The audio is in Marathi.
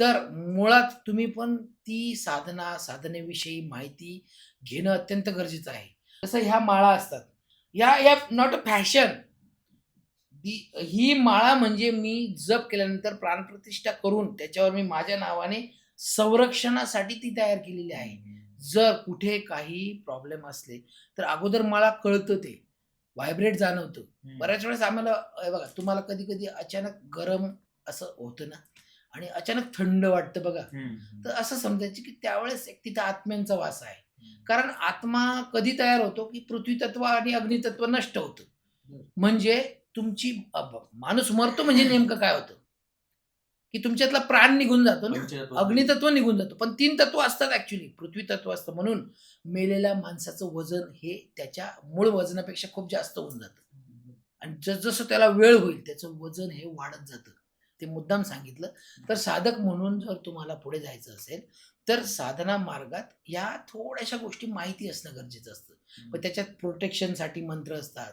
तर मुळात तुम्ही पण ती साधना साधनेविषयी माहिती घेणं अत्यंत गरजेचं आहे. जसं ह्या माळा असतात. या या नॉट अ फॅशन ही माळा म्हणजे मी जप केल्यानंतर प्राणप्रतिष्ठा करून त्याच्यावर मी माझ्या नावाने संरक्षणासाठी ती तयार केलेली आहे. जर कुठे काही प्रॉब्लेम असले तर अगोदर मला कळतं ते. व्हायब्रेट जाणवतं. बऱ्याच वेळेस आम्हाला बघा तुम्हाला कधी कधी अचानक गरम असं होतं ना आणि अचानक थंड वाटतं बघा. तर असं समजायचं की त्यावेळेस एक तिथं आत्म्यांचा वास आहे. कारण आत्मा कधी तयार होतो की पृथ्वी तत्व आणि अग्नितत्व नष्ट होतं. म्हणजे तुमची माणूस मरतो म्हणजे नेमकं काय होतं? की तुमच्यातला प्राण निघून जातो ना? अग्नितत्व निघून जातो. पण तीन तत्व असतात ऍक्च्युली पृथ्वी तत्व असतं म्हणून मेलेल्या माणसाचं वजन हे त्याच्या मूळ वजनापेक्षा खूप जास्त होऊन जातं. आणि जसजसं त्याला वेळ होईल त्याचं वजन हे वाढत जातं. ते मुद्दाम सांगितलं. तर साधक म्हणून जर तुम्हाला पुढे जायचं असेल तर साधना मार्गात या थोड्याशा गोष्टी माहिती असणं गरजेचं असतं. पण त्याच्यात प्रोटेक्शनसाठी मंत्र असतात.